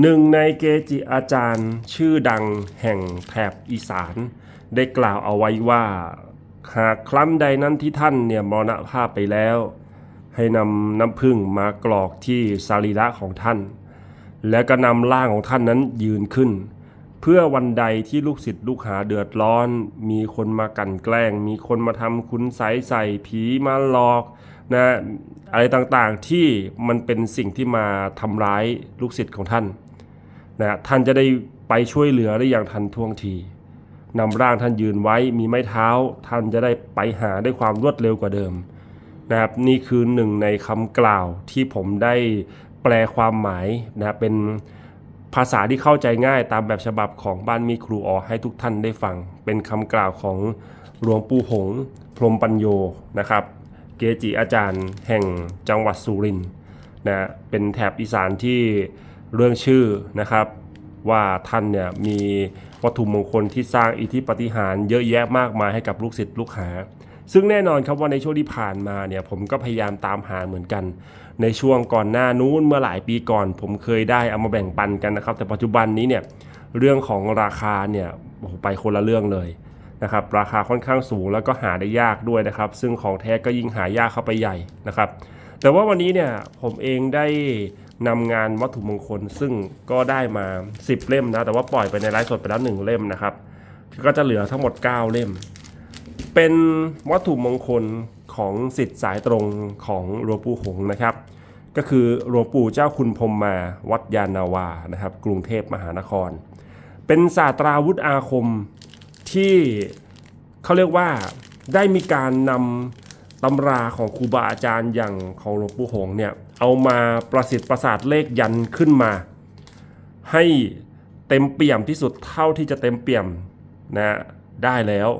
หนึ่งในเกจิอาจารย์ชื่อดังแห่งแถบอีสาน ได้กล่าวเอาไว้ว่า หากครั้นใดนั้นที่ท่านเนี่ยมรณภาพไปแล้ว ให้นำน้ำผึ้งมากรอกที่สรีระของท่าน แล้วก็นำร่างของท่านนั้นยืนขึ้น เพื่อวันใดที่ลูกศิษย์ลูกหาเดือดร้อน มีคนมากลั่นแกล้ง มีคนมาทำคุณไสใส่ผีมาหลอกนะอะไรต่างๆที่มันเป็นสิ่งที่มาทำร้ายลูกศิษย์ของท่าน นะท่านจะได้ไปช่วยเหลือได้อย่างทันท่วงทีนำร่างท่านยืนไว้มีไม้เท้า ท่านจะได้ไปหาได้ความรวดเร็วกว่าเดิมนะครับนี่คือหนึ่งในคำกล่าวที่ผมได้แปลความหมายนะเป็นภาษาที่เข้าใจง่ายตามแบบฉบับของบ้านมีครูออให้ทุกท่านได้ฟัง เป็นคำกล่าวของหลวงปู่หง พรมปัญโยนะครับ เกจิอาจารย์แห่งจังหวัดสุรินทร์นะเป็นแถบอีสานที่ เรื่องชื่อนะครับ ว่าท่านเนี่ยมีวัตถุมงคลที่สร้างอิทธิปฏิหารเยอะแยะมากมายให้กับลูกศิษย์ลูกหา ซึ่งแน่นอนครับว่าในช่วงที่ผ่านมาเนี่ยผมก็พยายามตามหาเหมือนกัน ในช่วงก่อนหน้านู้นเมื่อหลายปีก่อน ผมเคยได้เอามาแบ่งปันกันนะครับ แต่ปัจจุบันนี้เนี่ยเรื่องของราคาเนี่ยไปคนละเรื่องเลยนะครับราคาค่อนข้างสูงแล้วก็หาได้ยากด้วยนะครับ ซึ่งของแท้ก็ยิ่งหายากเข้าไปใหญ่นะครับ แต่ว่าวันนี้เนี่ยผมเองได้ นำงานวัตถุมงคล ซึ่งก็ได้มา 10 เล่มนะแต่ว่าปล่อยไปในไลฟ์สดไปแล้ว 1 เล่มนะครับ ก็จะเหลือทั้งหมด 9 เล่ม เป็นวัตถุมงคลของสิทธิ์สายตรงของหลวงปู่หงนะครับ ก็คือหลวงปู่เจ้าคุณพรมมาวัดยานาวานะครับ กรุงเทพมหานคร เป็นศาสตราวุธอาคมที่เขาเรียกว่าได้มีการนำตำราของครูบาอาจารย์อย่างของหลวงปู่หงเนี่ย เอามาประสิทธิ์ประสาทเลขยันขึ้นมา ให้เต็มเปี่ยมที่สุดเท่าที่จะเต็มเปี่ยมนะได้แล้ว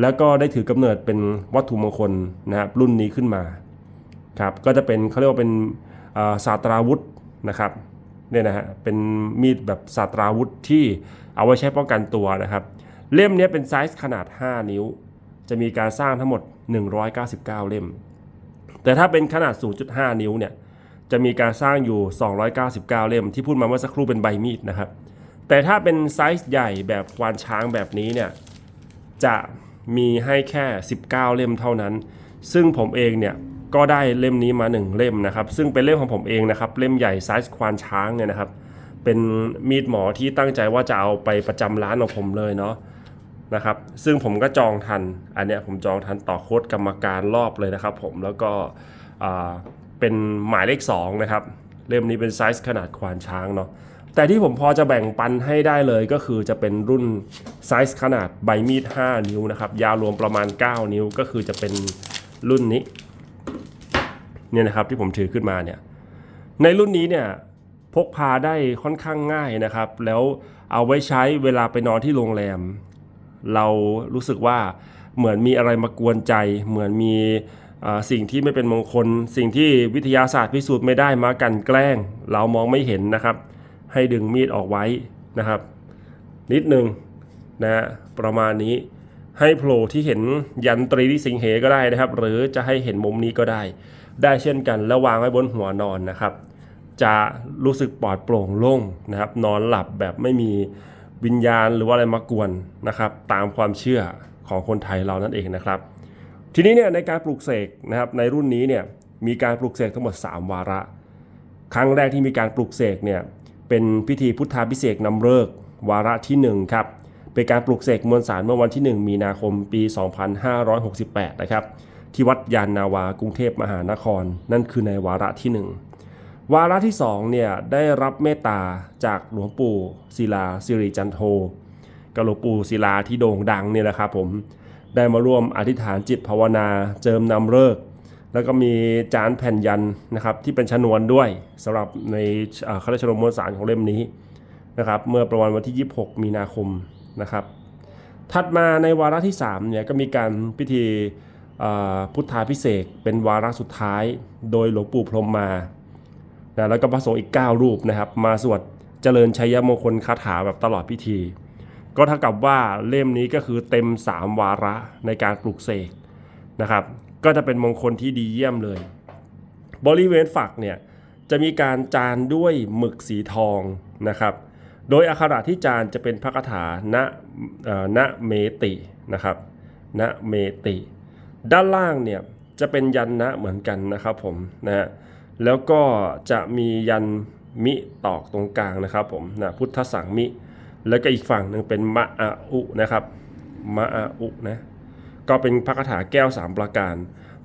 แล้วก็ได้ถือกำเนิดเป็นวัตถุมงคลนะครับรุ่นนี้ขึ้นมาครับก็จะเป็นเขาเรียกว่าเป็นศาสตราวุธนะครับเนี่ยนะฮะเป็นมีดแบบศาสตราวุธที่เอาไว้ใช้ป้องกันตัวนะครับ เล่มนี้เป็นไซส์ขนาด 5 นิ้ว จะมีการสร้างทั้งหมด 199 เล่ม แต่ถ้าเป็นขนาด 0.5 นิ้วเนี่ยจะมีการสร้างอยู่ 299 เล่มที่พูดมาเมื่อสักครู่เป็นใบมีดนะครับ แต่ถ้าเป็นไซส์ใหญ่แบบควานช้างแบบนี้เนี่ยจะมีให้แค่ 19 เล่มเท่านั้น ซึ่งผมเองเนี่ยก็ได้เล่มนี้มา 1 เล่มนะครับ ซึ่งเป็นเล่มของผมเองนะครับ เล่มใหญ่ไซส์ควานช้างเนี่ยนะครับ เป็นมีดหมอที่ตั้งใจว่าจะเอาไปประจำร้านของผมเลยเนาะ นะครับ ซึ่งผมก็จองทัน อันเนี้ยผมจองทันต่อโค้ดกรรมการรอบเลยนะครับผมแล้วก็เป็นหมายเลข2นะครับเล่มนี้เป็นไซส์ขนาดควานช้างเนาะแต่ที่ผมพอจะแบ่งปันให้ได้เลยก็คือจะเป็นรุ่นไซส์ขนาดใบมีด 5 นิ้วนะครับ ยาวรวมประมาณ 9 นิ้วก็คือจะเป็นรุ่นนี้เนี่ยนะครับที่ผมถือขึ้นมาเนี่ยในรุ่นนี้เนี่ยพกพาได้ค่อนข้างง่ายนะครับ แล้วเอาไว้ใช้เวลาไปนอนที่โรงแรม เรารู้สึกว่าเหมือนมีอะไรมากวนใจ เหมือนมีสิ่งที่ไม่เป็นมงคล สิ่งที่วิทยาศาสตร์พิสูจน์ไม่ได้มากันแกล้ง เรามองไม่เห็นนะครับ ให้ดึงมีดออกไว้นะครับ นิดหนึ่งนะฮะประมาณนี้ให้โผล่ที่เห็นยันตรีที่สิงเหก็ได้นะครับ หรือจะให้เห็นมุมนี้ก็ได้ ได้เช่นกันแล้ววางไว้บนหัวนอนนะครับ จะรู้สึกปลอดโปร่งโล่งนะครับ นอนหลับแบบไม่มี วิญญาณหรือว่าอะไรมากวนนะครับ ตามความเชื่อของคนไทยเรานั่นเองนะครับ ทีนี้เนี่ยในการปลูกเสกนะครับในรุ่นนี้เนี่ยมีการปลูกเสกทั้งหมด 3 วาระ ครั้งแรกที่มีการปลูกเสกเนี่ยเป็นพิธีพุทธาพิเศษนำเลิกวาระที่1ครับเป็นการปลูกเสกมวลสารเมื่อวันที่ 1 มีนาคมปี 2568 นะครับที่วัดยานนาวากรุงเทพมหานคร นั่นคือในวาระที่1 วาระที่2เนี่ยได้รับเมตตาจากหลวงปู่ศิลาสิริจันโทกับหลวงปู่ศิลาที่โด่งดังเนี่ยแหละครับผมได้มาร่วมอธิษฐานจิตภาวนาเจิมนำเลิกแล้วก็มีจานแผ่นยันนะครับที่เป็นชนวนด้วยสำหรับในเอ่อเขารียกชนวนมวลสารของเล่มนี้นะครับเมื่อประมาณวันที่ 26 มีนาคมนะครับ ถัดมาในวาระที่3เนี่ยก็มีการพิธีพุทธาพิเศษเป็นวาระสุดท้าย โดยหลวงปู่พรหมมา นะแล้วก็พระสงฆ์อีก 9 รูปนะครับ มาสวดเจริญชัยมงคลคาถาแบบตลอดพิธี ก็เท่ากับว่าเล่มนี้ก็คือเต็ม 3 วาระในการปลูกเสกนะครับ ก็จะเป็นมงคลที่ดีเยี่ยมเลย บริเวณฝักเนี่ยจะมีการจานด้วยหมึกสีทองนะครับ โดยอักขระที่จานจะเป็นพระคาถาณเอ่อณเมตินะครับณเมติ ด้านล่างเนี่ยจะเป็นยันนะเหมือนกันนะครับผมนะฮะ แล้วก็จะมียันมิตอกตรงกลางนะครับผมนะพุทธสังมิ แล้วก็อีกฝั่งหนึ่งเป็นมะอาอุนะครับมะอาอุนะก็เป็นพระคาถาแก้วสามประการ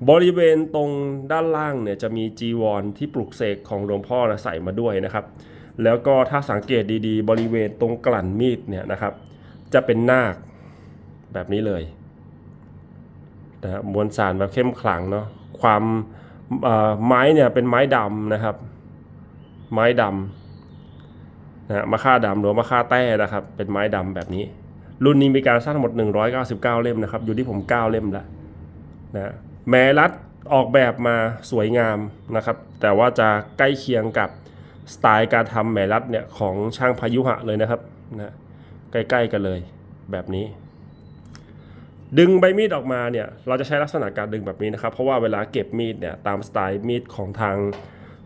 บริเวณตรงด้านล่างเนี่ยจะมีจีวรที่ปลุกเสกของหลวงพ่อนะใส่มาด้วยนะครับ แล้วก็ถ้าสังเกตดีๆ บริเวณตรงกลั่นมีดเนี่ยนะครับ จะเป็นนาคแบบนี้เลยนะมวลสารแบบเข้มขลังเนาะความ ไม้เนี่ยเป็นไม้ดำนะครับ ไม้ดำนะมะค่าดำหรือว่ามะค่าแต้นะครับ เป็นไม้ดำแบบนี้ รุ่นนี้มีการสร้างทั้งหมด 199 เล่มนะครับ อยู่ที่ผม 9 เล่มล้วนะแม้รัดออกแบบมาสวยงามนะครับ แต่ว่าจะใกล้เคียงกับสไตล์การทำแหมรัดเนี่ยของช่างพายุหะเลยนะครับนะใกล้ๆกันเลยแบบนี้ ดึงใบมีดออกมาเนี่ยเราจะใช้ลักษณะการดึงแบบนี้นะครับ เพราะว่าเวลาเก็บมีดเนี่ยตามสไตล์มีดของทาง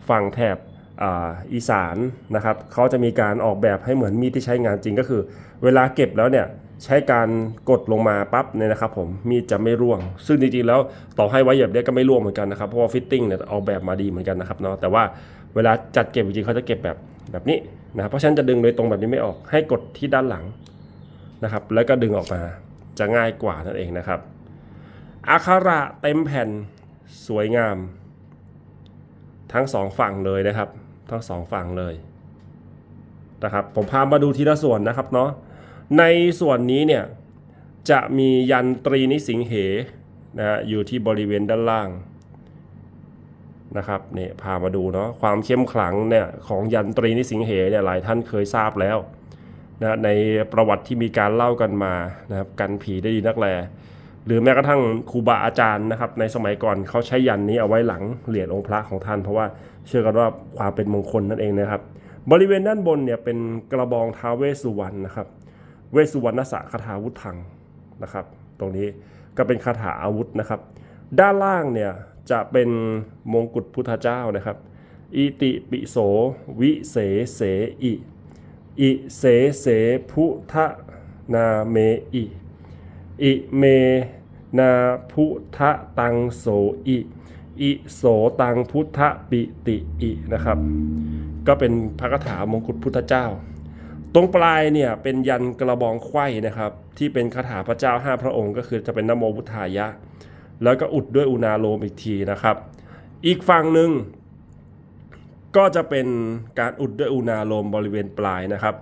ฝั่งแถบอ,อีสานนะครับเขาจะมีการออกแบบให้เหมือนมีดที่ใช้งานจริงก็คือ เวลาเก็บแล้วเนี่ยใช้การกดลงมาปั๊บเนี่ยนะครับผมมีดจะไม่ร่วง ซึ่งจริงๆแล้วต่อให้ไว้แบบนี้ก็ไม่ร่วงเหมือนกันนะครับเพราะว่าฟิตติ้งเนี่ยออกแบบมาดีเหมือนกันนะครับเนาะแต่ว่าเวลาจัดเก็บจริงๆเขาจะเก็บแบบแบบนี้นะครับเพราะฉะนั้นจะดึงโดยตรงแบบนี้ไม่ออกให้กดที่ด้านหลังนะครับแล้วก็ดึงออกมา จะง่ายกว่านั่นเองนะครับอักขระเต็มแผ่นสวยงาม ทั้งสองฝั่งเลยนะครับ ทั้งสองฝั่งเลยนะครับผมพามาดูทีละส่วนนะครับเนาะในส่วนนี้เนี่ยจะมียันตรีนิสิงเหนะฮะอยู่ที่บริเวณด้านล่างนะครับเนี่ยพามาดูเนาะความเข้มขลังเนี่ยของยันตรีนิสิงเหเนี่ยหลายท่านเคยทราบแล้ว นะในประวัติที่มีการเล่ากันมานะครับกันผีได้ดีนักแล หรือแม้กระทั่งครูบาอาจารย์นะครับ ในสมัยก่อนเขาใช้ยันนี้เอาไว้หลังเหรียญองค์พระของท่าน เพราะว่าเชื่อกันว่าความเป็นมงคลนั่นเองนะครับ บริเวณด้านบนเนี่ยเป็นกระบองท้าเวสุวรรณนะครับ เวสุวรรณสะคาถาวุธังนะครับ ตรงนี้ก็เป็นคาถาอาวุธนะครับ ด้านล่างเนี่ยจะเป็นมงกุฎพุทธเจ้านะครับ อิติปิโสวิเสเสอิ อิเสเสพุทธนาเมอิ อิเมนาพุทธตังโสอิอิโสตังพุทธปิติอินะครับ ก็เป็นพระคาถามงกุฎพุทธเจ้า ตรงปลายเนี่ยเป็นยันกระบองไขว้นะครับ ที่เป็นคาถาพระเจ้าห้าพระองค์ ก็คือจะเป็นนโมพุทธายะ แล้วก็อุดด้วยอุณาโลมอีกทีนะครับ อีกฝั่งหนึ่ง ก็จะเป็นการอุดด้วยอุณาโลมบริเวณปลายนะครับ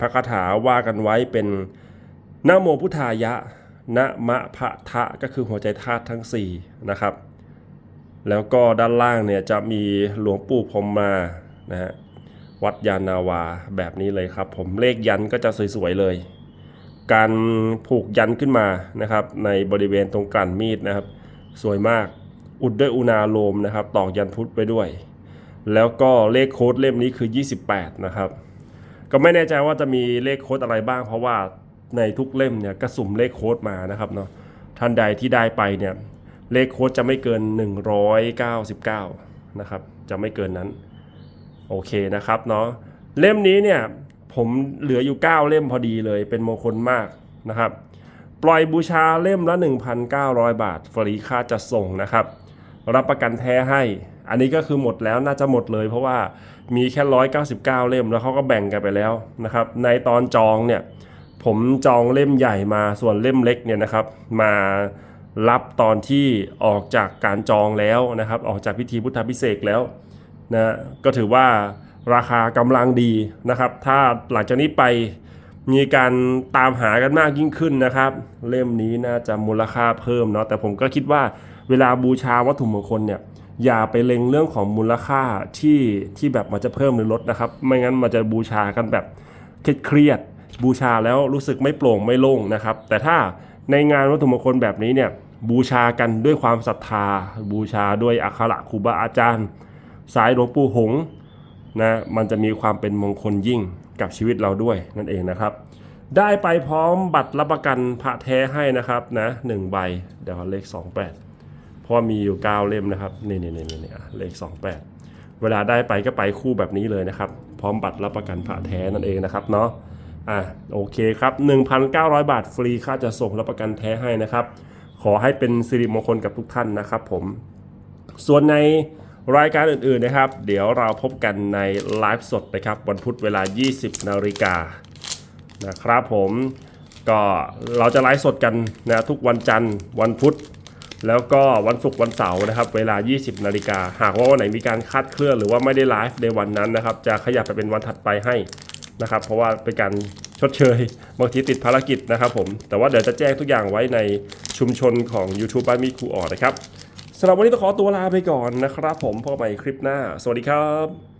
พระคาถาว่ากันไว้เป็นนโมพุทธายะนะมะพะทะก็คือหัวใจธาตุทั้ง 4 นะครับ แล้วก็ด้านล่างเนี่ยจะมีหลวงปู่พรมมานะฮะวัดยานนาวาแบบนี้เลยครับ ผมเลขยันก็จะสวยๆเลย การผูกยันขึ้นมานะครับ ในบริเวณตรงกลั่นมีดนะครับ สวยมากอุดด้วยอุณาโลมนะครับตอกยันพุทธไปด้วย แล้วก็เลขโค้ดเล่มนี้คือ 28 นะครับ ก็ไม่แน่ใจว่าจะมีเลขโค้ดอะไรบ้าง เพราะว่าในทุกเล่มเนี่ยก็สุ่มเลขโค้ดมานะครับเนาะท่านใดที่ได้ไปเนี่ยเลขโค้ดจะไม่เกิน 199 นะครับ จะไม่เกินนั้น โอเคนะครับเนาะเล่มนี้เนี่ยผมเหลืออยู่ 9 เล่มพอดีเลยเป็นมงคลมากนะครับ ปล่อยบูชาเล่มละ 1,900 บาท ฟรีค่าจัดส่งนะครับ รับประกันแท้ให้ อันนี้ก็คือหมดแล้วน่าจะหมดเลย เพราะว่ามีแค่ 199 เล่มแล้วเขาก็แบ่งกันไปแล้วนะครับ ในตอนจองเนี่ยผมจองเล่มใหญ่มาส่วนเล่มเล็กเนี่ยนะครับ มารับตอนที่ออกจากการจองแล้วนะครับ ออกจากพิธีพุทธพิเศษแล้วนะก็ถือว่าราคากำลังดีนะครับ ถ้าหลังจากนี้ไปมีการตามหากันมากยิ่งขึ้นนะครับ เล่มนี้น่าจะมูลค่าเพิ่มเนาะแต่ผมก็คิดว่าเวลาบูชาวัตถุมงคลเนี่ย อย่าไปเล็งเรื่องของมูลค่าที่ที่แบบมันจะเพิ่มหรือลดนะครับ ไม่งั้นมันจะบูชากันแบบเครียดบูชาแล้วรู้สึกไม่โปร่งไม่โล่งนะครับ แต่ถ้าในงานวัตถุมงคลแบบนี้เนี่ยบูชากันด้วยความศรัทธา บูชาด้วยอักขระครูบาอาจารย์ สายหลวงปู่หงนะมันจะมีความเป็นมงคลยิ่งกับชีวิตเราด้วยนั่นเองนะครับ ได้ไปพร้อมบัตรรับประกันพระแท้ให้นะครับนะหนึ่งใบเดี๋ยวเลข 28 ราะมีอยู่ 9 เล่มนะครับนี่นี่นี่นี่อะเลข 28 เวลาได้ไปก็ไปคู่แบบนี้เลยนะครับ พร้อมบัตรรับประกันผ่าแท้นั่นเองนะครับเนาะอะโอเคครับ 1,900 บาทฟรีค่าจะส่งรับประกันแท้ให้นะครับ ขอให้เป็นสิริมงคลกับทุกท่านนะครับผม ส่วนในรายการอื่นๆนะครับ เดี๋ยวเราพบกันในไลฟ์สดนะครับ วันพุธเวลา 20 นาฬิกานะครับผมก็เราจะไลฟ์สดกันนะทุกวันจันทร์วันพุธ แล้วก็วันศุกร์วันเสาร์นะครับ เวลา 20 นาฬิกา หากว่าวันไหนมีการคาดเคลื่อนหรือว่าไม่ได้ไลฟ์ในวันนั้นนะครับ จะขยับไปเป็นวันถัดไปให้นะครับ เพราะว่าเป็นการชดเชยบางทีติดภารกิจนะครับผม แต่ว่าเดี๋ยวจะแจ้งทุกอย่างไว้ในชุมชนของ YouTube บ้านมีครูออดนะครับสำหรับวันนี้ต้องขอตัวลาไปก่อนนะครับ ผมพบกันใหม่คลิปหน้า สวัสดีครับ